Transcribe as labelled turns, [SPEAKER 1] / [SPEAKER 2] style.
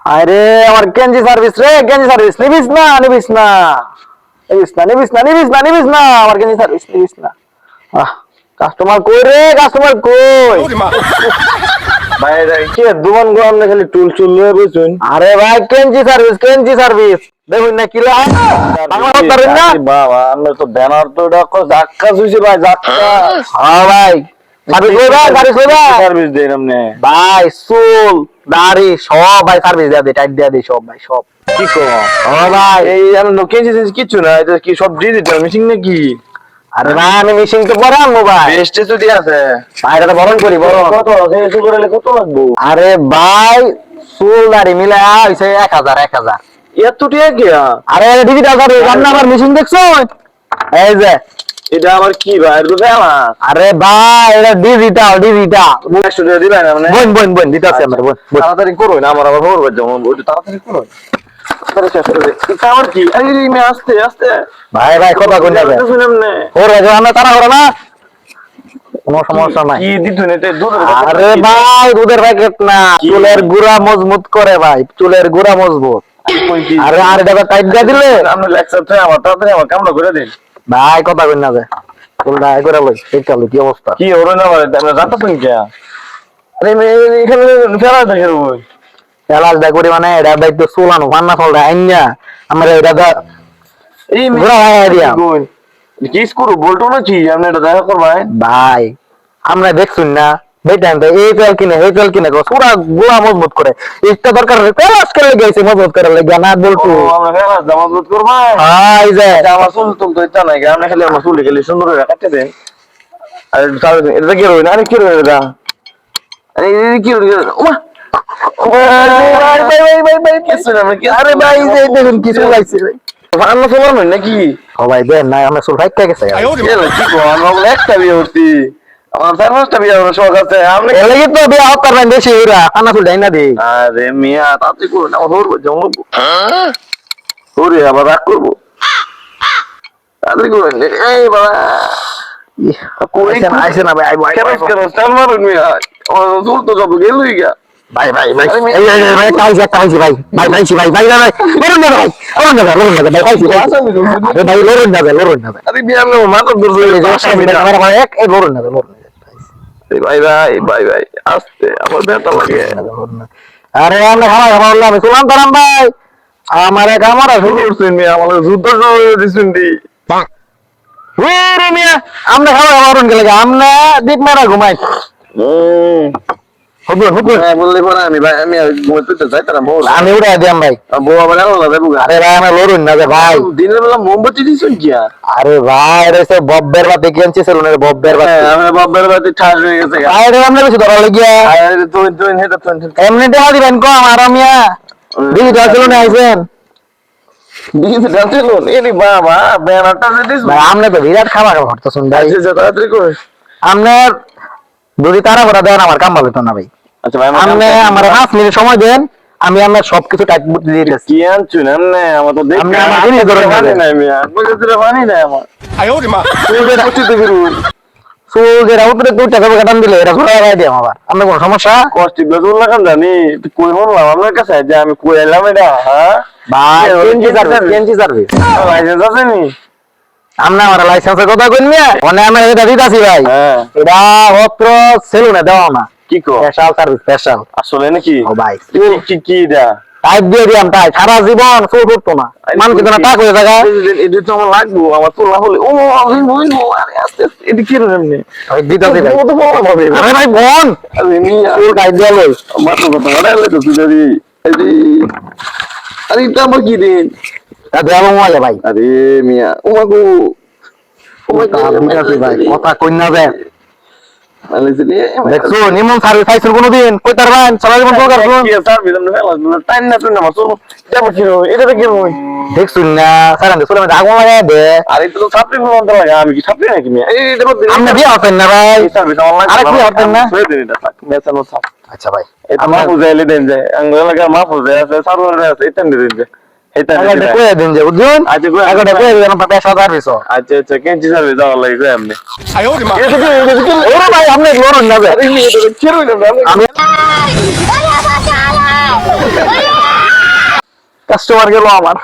[SPEAKER 1] আরে আমার গেঞ্জি সার্ভিস রে গেঞ্জি সার্ভিস নিবিস না নিবিস না। নিবিস না নিবিস না নিবিস না নিবিস না আমার গেঞ্জি সার্ভিস নিবিস না। আহ কাস্টমার কই রে কাস্টমার কই?
[SPEAKER 2] ভাই কি দোকান গো আপনি খালি টুল চুল লয়ে বসুন
[SPEAKER 1] আরে ভাই কেঞ্জি সার্ভিস কেঞ্জি সার্ভিস দেখুন না কিলা বাংলা কথা না।
[SPEAKER 2] বাবা আমরা তো ব্যানার তো এটা ধাক্কা ভাই ধাক্কা।
[SPEAKER 1] হ্যাঁ ভাই। সার্ভিস ভাই ভাই?
[SPEAKER 2] সার্ভিস দেন আপনি।
[SPEAKER 1] ভাই চুল। দাড়ি সব ভাই সার্ভিস দেয়া দে টাইট দেয়া দে সব ভাই সব।
[SPEAKER 2] কি করো
[SPEAKER 1] হ্যাঁ ভাই।
[SPEAKER 2] এই আমি কেজি টেজি কিচ্ছু না এটা কি সব ডিজিটাল মেশিন নাকি?
[SPEAKER 1] আরে ভাই আমি মেশিন তো আনব ভাই।
[SPEAKER 2] বেস্টে যদি আছে।
[SPEAKER 1] ভাই এটা বরণ করি বরণ।
[SPEAKER 2] কত এসে করলে কত লাগবো?
[SPEAKER 1] আরে ভাই চুল দাড়ি মিলে হাজার এক হাজার।
[SPEAKER 2] এত টিয়া কিয়া
[SPEAKER 1] আরে? ডিজিটাল সার্ভিস আপনি আমার মেশিন দেখছ? এই যে
[SPEAKER 2] এটা আবার কি ভাই? তো
[SPEAKER 1] আরে ভাই এটা ডিজিটাল ডিজিটাল
[SPEAKER 2] একশো টাকা দিবেন আপনি
[SPEAKER 1] বোন বোন বোন দিতেছে আমার বোন।
[SPEAKER 2] তাড়াতাড়ি করো না আমার আবার খবর যেমন ওইটা তাড়াতাড়ি করো। আমার
[SPEAKER 1] ভাই ভাই কথা আমরা তারা করে না। কোনো সমস্যা নাই। আরে ভাই দুধের প্যাকেট না। চুলের গুড়া মজবুত করে ভাই চুলের গুড়া মজবুত। আরে আর টাইট দিয়ে দিলে।
[SPEAKER 2] আপনি লেকচার আমার তাড়াতাড়ি আমার কামটা করে দিন।
[SPEAKER 1] ভাই কথা কই না যে। কোনটা আই করে লই এই কালো কি অবস্থা?
[SPEAKER 2] কি ওরে না মানে আমরা জানতাছেন কি? আরে মে এখানে ফেলা দেখে রই
[SPEAKER 1] ফেলা দা করি মানে এটা সোলানো চুলানো ফল ফলটা আইনা আমরা এটা দা
[SPEAKER 2] এই
[SPEAKER 1] ঘোরা ভাই দিয়া
[SPEAKER 2] কি করু বলতো না কি আপনি এটা দেখা করবাই
[SPEAKER 1] ভাই আমরা দেখছুন না। বেটান তো এই তেল কিনে এই তেল কিনে পুরা গুড়া মজবুত করে। একটা দরকার করে গেছে মজবুত করে লাগে না বলতো।
[SPEAKER 2] ও আমরা ফেরা জামাত করবেন
[SPEAKER 1] হাই যে।
[SPEAKER 2] আমার চুল তুল তো ইচ্ছা নাই আপনি খালি আমার চুল খালি সুন্দর করে কাটতে দেন আরে তাহলে এটা কি রইল? আরে কি রইল এটা? আরে কি রইল? ওমা
[SPEAKER 1] আরে ভাই যে দেখুন কিছু
[SPEAKER 2] চলার নাকি?
[SPEAKER 1] ও ভাই দেন না আমরা সুল ফাইট গেছে।
[SPEAKER 2] কি একটা বিয়ে আমার চার পাঁচটা বিয়ে করার শখ আছে। আপনি
[SPEAKER 1] এর লাগি তো বিয়া হতার না বেশি দে।
[SPEAKER 2] আরে মিয়া তাতে করো না হরবো জমবো হরে আবার রাগ করব। তাতে করো এই বাবা।
[SPEAKER 1] না ভাই আই ভাই
[SPEAKER 2] কেরস কেরস চাল মারুন মিয়া। আমার চুল তো সব গেলই গা।
[SPEAKER 1] ভাই ভাই ভাই।
[SPEAKER 2] ভাই,
[SPEAKER 1] ভাই কাইছে ভাই। ভাই ভাই ভাই ভাই। না ভাই। লরুন না ভাই লরুন না ভাই কাইছে ভাই। না ভাই। লরুন না ভাই
[SPEAKER 2] আরে বিয়ে আমরা মাথা ধরছে
[SPEAKER 1] এই যে সামনে আমার এক লরুন না ভাই বাই বাই
[SPEAKER 2] বাই ভাই ভাই আস্তে আমার ব্যথা লাগে।
[SPEAKER 1] আরে আমরা খাওয়া খাওয়া বললাম আমি শুনলাম তারাম ভাই। আমার এক আমার
[SPEAKER 2] শুরু করছেন মিয়া আমার যুদ্ধ শুরু দিছেন দি
[SPEAKER 1] রে মিয়া আমরা খাওয়া খাওয়া করুন গেলে আমরা দিক মারা ঘুমাই। হুবুর হুবুর
[SPEAKER 2] হ্যাঁ বললে পরে আমি ভাই আমি ঘুমাতে তো যাইতাম বউ
[SPEAKER 1] আমি উড়াই দিয়াম ভাই।
[SPEAKER 2] বউ আবার আলাদা গা
[SPEAKER 1] আরে ভাই আমরা লড়ুন না ভাই।
[SPEAKER 2] দিনের বেলা মোমবাতি দিছেন কি আর?
[SPEAKER 1] ভাই রে সে বব্বের বাতি কিনছি সেলুনের বব্বের বাতি।
[SPEAKER 2] হ্যাঁ আমার বাবার বাড়িতে ঠাস হয়ে গেছে।
[SPEAKER 1] আরে আমরা বেশি ধরা লাগিয়া।
[SPEAKER 2] আরে তুই তুই হেটা তুই
[SPEAKER 1] এমনি দেখা দিবেন কম আর মিয়া দিদি দশ সেলুনে আইছেন।
[SPEAKER 2] বাবা ব্যানারটা দিস
[SPEAKER 1] ভাই আপনি তো বিরাট খাবার খাবার করতেছেন ভাই।
[SPEAKER 2] আচ্ছা তাড়াতাড়ি কর।
[SPEAKER 1] আপনার যদি তারা করে দেন আমার কাম ভালো তো না
[SPEAKER 2] আচ্ছা ভাই।
[SPEAKER 1] আপনি আমার পাঁচ মিনিট সময় দেন আমি সবকিছু
[SPEAKER 2] কি আনছুন? আমার তো দেখতে
[SPEAKER 1] আমার জিনিস ধরে
[SPEAKER 2] পানি নাই মিয়া। বুঝে দিলে পানি নাই আমার। তুই যে রাখছি তো ফিরুন
[SPEAKER 1] সো যেটা উপরে দুই টাকা কাটান দিলে এটা ঘুরে লাগাই দিই আমার আপনার কোনো সমস্যা?
[SPEAKER 2] কষ্ট বেতন লাগান জানি কই হলাম আমার কাছে? যে আমি কই এলাম এটা হ্যাঁ?
[SPEAKER 1] ভাই কেনজি
[SPEAKER 2] কেনজি
[SPEAKER 1] সার্ভিস কেনজি সার্ভিস
[SPEAKER 2] লাইসেন্স আছে নি?
[SPEAKER 1] আপনি আমার লাইসেন্সের কথা কইন মিয়া? মানে আমি এটা দিতাছি ভাই।
[SPEAKER 2] হ্যাঁ।
[SPEAKER 1] এটা মাত্র সেলুনে দেওয়া না।
[SPEAKER 2] কি কো
[SPEAKER 1] স্পেশাল সার্ভিস স্পেশাল
[SPEAKER 2] আসলে নাকি
[SPEAKER 1] ও ভাই
[SPEAKER 2] কি কি কি এটা
[SPEAKER 1] টাইপ দিয়ে দিলাম তাই সারা জীবন চোখ উঠতো না মানুষ কিন্তু টাকা হয়ে থাকা
[SPEAKER 2] এটা তো আমার লাগবো আমার তো না হলে ও আমি বলব আরে আস্তে আস্তে এটা কি রে এমনি
[SPEAKER 1] দিতাছি ভাই
[SPEAKER 2] ও তো বললাম হবে
[SPEAKER 1] আরে ভাই বোন
[SPEAKER 2] আরে মিয়া
[SPEAKER 1] চুল কাইট দিয়ে লই
[SPEAKER 2] মাত্র কথা আরে তো তুই যদি আরে আরে এটা আমার কি দিন
[SPEAKER 1] তা দেওয়া মোবাইলে ভাই
[SPEAKER 2] আরে মিয়া ও মাগো ও
[SPEAKER 1] তা ভাই কথা কইন না যে দেখছ নিমন সার্ভিস পাইছিল কোনোদিন? কই তার ভাই সারা জীবন তো করছ
[SPEAKER 2] টাইম না। তুই না মাসুল যাব কি রো এটা তো কি রো
[SPEAKER 1] দেখছুন না সারা দেশ আমি আগুন লাগাই দে।
[SPEAKER 2] আরে তো ছাত্রী ফোন লাগে। আমি কি ছাত্রী নাকি এই দেখো
[SPEAKER 1] আপনি বিয়ে হতেন না ভাই।
[SPEAKER 2] সার্ভিস আমার
[SPEAKER 1] আরে কি হতেন না?
[SPEAKER 2] হয়ে দিন এটা মেসানো থাক
[SPEAKER 1] আচ্ছা ভাই।
[SPEAKER 2] মা ফুজাইলে দেন যায় আঙ্গুল লাগা মা ফুজাই আছে সারওয়ার আছে এটা দিন যায় এটা
[SPEAKER 1] কয়ে দিন যে। বুঝুন
[SPEAKER 2] আচ্ছা, কয়ে দিন।
[SPEAKER 1] আগে কয়ে দিন পাতে সার্ভিস
[SPEAKER 2] আচ্ছা আচ্ছা কেঞ্চি সার্ভিস যাওয়ার লাগে কই আপনি
[SPEAKER 1] ওরে ভাই সামনে লড়ন না আমি কাস্টমার গেল আমার